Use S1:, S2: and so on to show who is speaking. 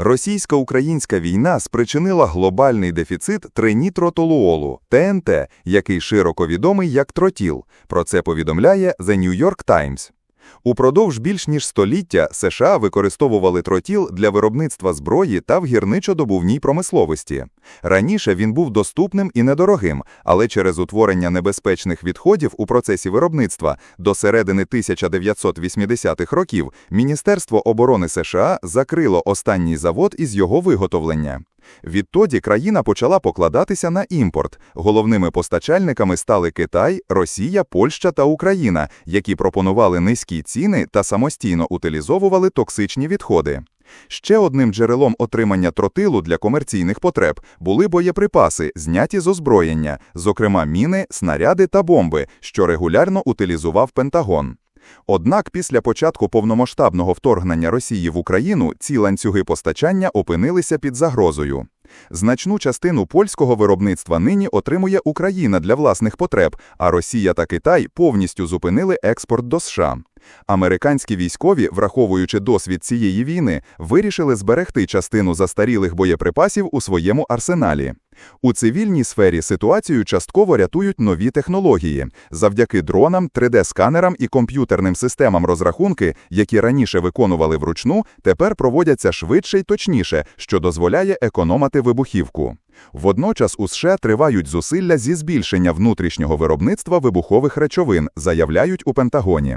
S1: Російсько-українська війна спричинила глобальний дефіцит тринітротолуолу – ТНТ, який широко відомий як тротіл. Про це повідомляє The New York Times. Упродовж більш ніж століття США використовували тротіл для виробництва зброї та в гірничо-добувній промисловості. Раніше він був доступним і недорогим, але через утворення небезпечних відходів у процесі виробництва до середини 1980-х років Міністерство оборони США закрило останній завод із його виготовлення. Відтоді країна почала покладатися на імпорт. Головними постачальниками стали Китай, Росія, Польща та Україна, які пропонували низькі ціни та самостійно утилізовували токсичні відходи. Ще одним джерелом отримання тротилу для комерційних потреб були боєприпаси, зняті з озброєння, зокрема міни, снаряди та бомби, що регулярно утилізував Пентагон. Однак після початку повномасштабного вторгнення Росії в Україну ці ланцюги постачання опинилися під загрозою. Значну частину польського виробництва нині отримує Україна для власних потреб, а Росія та Китай повністю зупинили експорт до США. Американські військові, враховуючи досвід цієї війни, вирішили зберегти частину застарілих боєприпасів у своєму арсеналі. У цивільній сфері ситуацію частково рятують нові технології. Завдяки дронам, 3D-сканерам і комп'ютерним системам розрахунки, які раніше виконували вручну, тепер проводяться швидше й точніше, що дозволяє економити вибухівку. Водночас у США тривають зусилля зі збільшення внутрішнього виробництва вибухових речовин, заявляють у Пентагоні.